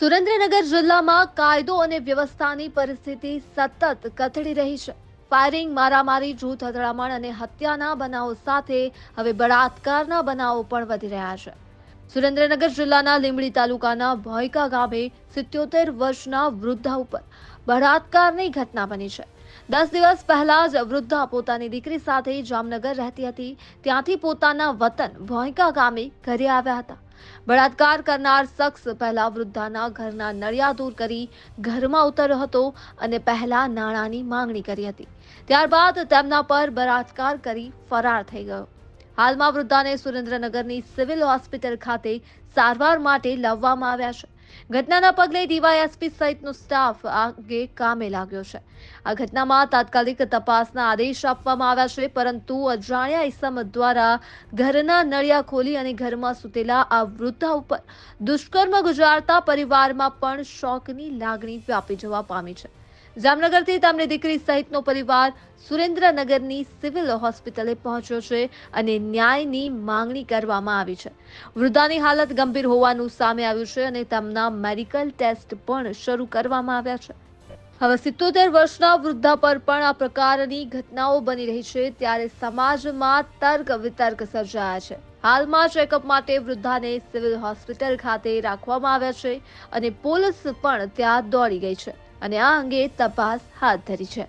સુરેન્દ્રનગર જિલ્લામાં કાયદો અને વ્યવસ્થાની પરિસ્થિતિ સતત કથળી રહી છે. ફાયરિંગ મારામારી, જૂથ અથડામણ અને હત્યાના બનાવો સાથે હવે બળાત્કારના બનાવો પણ વધી રહ્યા છે. સુરેન્દ્રનગર જિલ્લાના લીંબડી તાલુકાના ભોયકા ગામે સિત્યોતેર વર્ષના વૃદ્ધા ઉપર બળાત્કારની ઘટના બની છે. દસ દિવસ પહેલા જ વૃદ્ધા પોતાની દીકરી સાથે જામનગર રહેતી હતી. ત્યાંથી પોતાના વતન ભોયકા ગામે ઘરે આવ્યા હતા. બળાત્કાર કરનાર શખ્સ પહેલા વૃદ્ધાના ઘરના નળિયા દૂર કરી ઘરમાં ઉતર્યો હતો અને પહેલા નાણાંની માંગણી કરી હતી. ત્યારબાદ તેમના પર બળાત્કાર કરી ફરાર થઈ ગયો. હાલમાં વૃદ્ધાને સુરેન્દ્રનગરની સિવિલ હોસ્પિટલ ખાતે સારવાર માટે લાવવામાં આવ્યા છે. ઘટનાના પગલે ડીવાયએસપી સહિતનો સ્ટાફ આગે કામે લાગ્યો છે. આ ઘટનામાં તાત્કાલિક તપાસના આદેશ આપવામાં આવ્યા છે, પરંતુ અજાણ્યા ઇસમ દ્વારા ઘરના નળિયા ખોલી અને ઘરમાં સૂતેલા આ વૃદ્ધા ઉપર દુષ્કર્મ ગુજારતા પરિવારમાં પણ શોકની લાગણી વ્યાપી જવા પામી છે. જામનગરથી તેમની દીકરી સહિતનો પરિવાર સુરેન્દ્રનગરની સિવિલ હોસ્પિટલે પહોંચ્યો છે અને ન્યાયની માંગણી કરવામાં આવી છે. વૃદ્ધાની હાલત ગંભીર હોવાનું સામે આવ્યું છે અને તેમના મેડિકલ ટેસ્ટ પણ શરૂ કરવામાં આવ્યા છે. હવે સિત્તોતેર વર્ષના વૃદ્ધા પર પણ આ પ્રકારની ઘટનાઓ બની રહી છે ત્યારે સમાજમાં તર્ક વિતર્ક સર્જાયા છે. હાલમાં ચેકઅપ માટે વૃદ્ધાને સિવિલ હોસ્પિટલ ખાતે રાખવામાં આવ્યા છે અને પોલીસ પણ ત્યાં દોડી ગઈ છે. અને આ અંગે તપાસ હાથ ધરી છે.